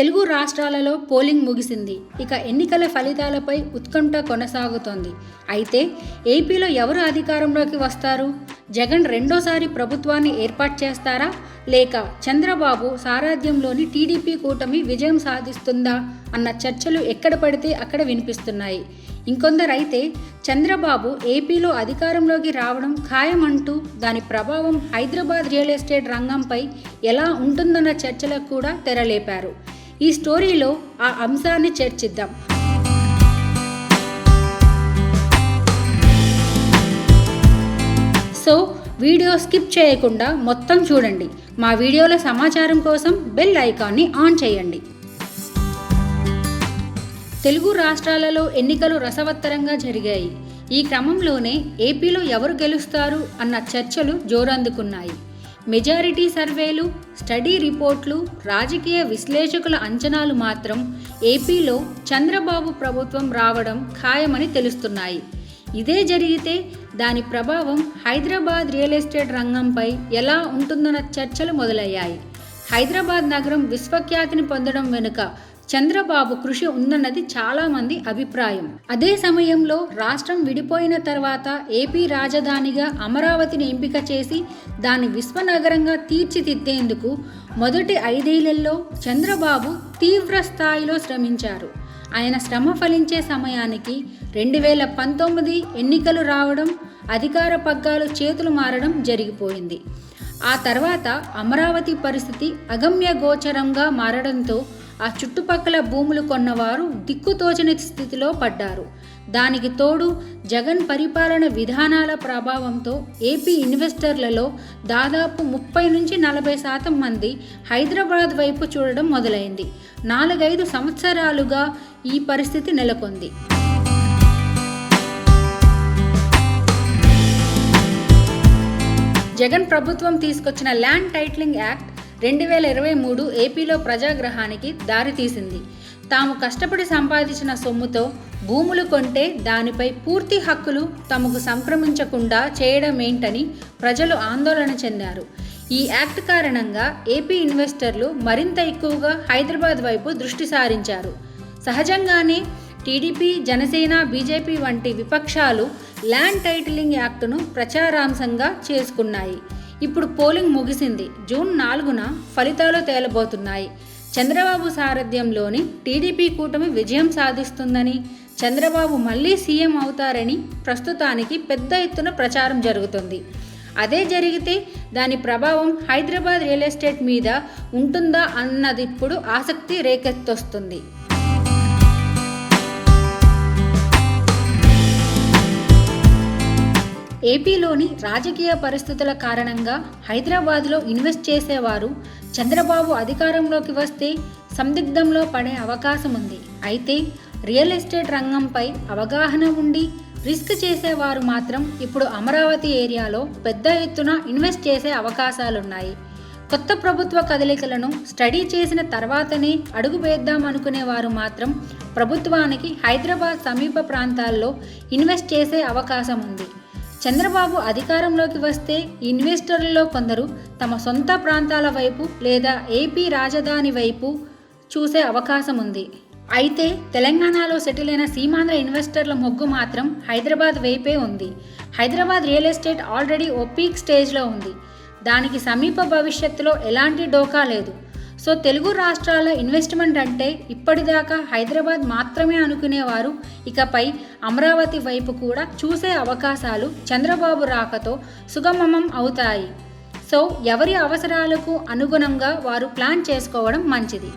తెలుగు రాష్ట్రాలలో పోలింగ్ ముగిసింది. ఇక ఎన్నికల ఫలితాలపై ఉత్కంఠ కొనసాగుతోంది. అయితే ఏపీలో ఎవరు అధికారంలోకి వస్తారు? జగన్ రెండోసారి ప్రభుత్వాన్ని ఏర్పాటు చేస్తారా? లేక చంద్రబాబు సారథ్యంలోని టీడీపీ కూటమి విజయం సాధిస్తుందా? అన్న చర్చలు ఎక్కడ పడితే అక్కడ వినిపిస్తున్నాయి. ఇంకొందరైతే చంద్రబాబు ఏపీలో అధికారంలోకి రావడం ఖాయమంటూ దాని ప్రభావం హైదరాబాద్ రియల్ ఎస్టేట్ రంగంపై ఎలా ఉంటుందన్న చర్చలకు కూడా తెరలేపారు. ఈ స్టోరీలో ఆ అంశాన్ని చర్చిద్దాం. సో వీడియో స్కిప్ చేయకుండా మొత్తం చూడండి. మా వీడియోల సమాచారం కోసం బెల్ ఐకాన్ని ఆన్ చేయండి. తెలుగు రాష్ట్రాలలో ఎన్నికలు రసవత్తరంగా జరిగాయి. ఈ క్రమంలోనే ఏపీలో ఎవరు గెలుస్తారు అన్న చర్చలు జోరందుకున్నాయి. మెజారిటీ సర్వేలు స్టడీ రిపోర్ట్లు రాజకీయ విశ్లేషకుల అంచనాలు మాత్రం ఏపీలో చంద్రబాబు ప్రభుత్వం రావడం ఖాయమని తెలుస్తున్నాయి. ఇదే జరిగితే దాని ప్రభావం హైదరాబాద్ రియల్ ఎస్టేట్ రంగంపై ఎలా ఉంటుందన్న చర్చలు మొదలయ్యాయి. హైదరాబాద్ నగరం విశ్వఖ్యాతిని పొందడం వెనుక చంద్రబాబు కృషి ఉందన్నది చాలామంది అభిప్రాయం. అదే సమయంలో రాష్ట్రం విడిపోయిన తర్వాత ఏపీ రాజధానిగా అమరావతిని ఎంపిక చేసి దాన్ని విశ్వనగరంగా తీర్చిదిద్దేందుకు మొదటి ఐదేళ్ళలో చంద్రబాబు తీవ్ర స్థాయిలో శ్రమించారు. ఆయన శ్రమ ఫలించే సమయానికి రెండు వేల పంతొమ్మిది ఎన్నికలు రావడం అధికార పగ్గాలు చేతులు మారడం జరిగిపోయింది. ఆ తర్వాత అమరావతి పరిస్థితి అగమ్య గోచరంగా మారడంతో ఆ చుట్టుపక్కల భూములు కొన్నవారు దిక్కుతోచని స్థితిలో పడ్డారు. దానికి తోడు జగన్ పరిపాలన విధానాల ప్రభావంతో ఏపీ ఇన్వెస్టర్లలో దాదాపు ముప్పై నుంచి నలభై శాతం మంది హైదరాబాద్ వైపు చూడడం మొదలైంది. నాలుగైదు సంవత్సరాలుగా ఈ పరిస్థితి నెలకొంది. జగన్ ప్రభుత్వం తీసుకొచ్చిన ల్యాండ్ టైటిలింగ్ యాక్ట్ రెండు వేల ఇరవై మూడు ఏపీలో ప్రజాగ్రహానికి దారితీసింది. తాము కష్టపడి సంపాదించిన సొమ్ముతో భూములు కొంటే దానిపై పూర్తి హక్కులు తమకు సంక్రమించకుండా చేయడం ఏంటని ప్రజలు ఆందోళన చెందారు. ఈ యాక్ట్ కారణంగా ఏపీ ఇన్వెస్టర్లు మరింత ఎక్కువగా హైదరాబాద్ వైపు దృష్టి సారించారు. సహజంగానే టీడీపీ జనసేన బీజేపీ వంటి విపక్షాలు ల్యాండ్ టైటిలింగ్ యాక్టును ప్రచారాంశంగా చేసుకున్నాయి. ఇప్పుడు పోలింగ్ ముగిసింది. జూన్ నాలుగున ఫలితాలు తేలబోతున్నాయి. చంద్రబాబు సారథ్యంలోని టీడీపీ కూటమి విజయం సాధిస్తుందని చంద్రబాబు మళ్ళీ సీఎం అవుతారని ప్రస్తుతానికి పెద్ద ఎత్తున ప్రచారం జరుగుతుంది. అదే జరిగితే దాని ప్రభావం హైదరాబాద్ రియల్ ఎస్టేట్ మీద ఉంటుందా అన్నది ఇప్పుడు ఆసక్తి రేకెత్తొస్తుంది. ఏపీలోని రాజకీయ పరిస్థితుల కారణంగా హైదరాబాద్లో ఇన్వెస్ట్ చేసేవారు చంద్రబాబు అధికారంలోకి వస్తే సందిగ్ధంలో పడే అవకాశం ఉంది. అయితే రియల్ ఎస్టేట్ రంగంపై అవగాహన ఉండి రిస్క్ చేసేవారు మాత్రం ఇప్పుడు అమరావతి ఏరియాలో పెద్ద ఎత్తున ఇన్వెస్ట్ చేసే అవకాశాలున్నాయి. కొత్త ప్రభుత్వ కదలికలను స్టడీ చేసిన తర్వాతనే అడుగు వేద్దామనుకునే వారు మాత్రం ప్రభుత్వానికి హైదరాబాద్ సమీప ప్రాంతాల్లో ఇన్వెస్ట్ చేసే అవకాశం ఉంది. చంద్రబాబు అధికారంలోకి వస్తే ఇన్వెస్టర్లలో కొందరు తమ సొంత ప్రాంతాల వైపు లేదా ఏపీ రాజధాని వైపు చూసే అవకాశం ఉంది. అయితే తెలంగాణలో సెటిల్ అయిన సీమాంధ్ర ఇన్వెస్టర్ల మొగ్గు మాత్రం హైదరాబాద్ వైపే ఉంది. హైదరాబాద్ రియల్ ఎస్టేట్ ఆల్రెడీ ఓ పీక్ స్టేజ్లో ఉంది. దానికి సమీప భవిష్యత్తులో ఎలాంటి డోకా లేదు. సో తెలుగు రాష్ట్రాల ఇన్వెస్ట్మెంట్ అంటే ఇప్పటిదాకా హైదరాబాద్ మాత్రమే అనుకునేవారు. ఇకపై అమరావతి వైపు కూడా చూసే అవకాశాలు చంద్రబాబు రాకతో సుగమమం అవుతాయి. సో ఎవరి అవసరాలకు అనుగుణంగా వారు ప్లాన్ చేసుకోవడం మంచిది.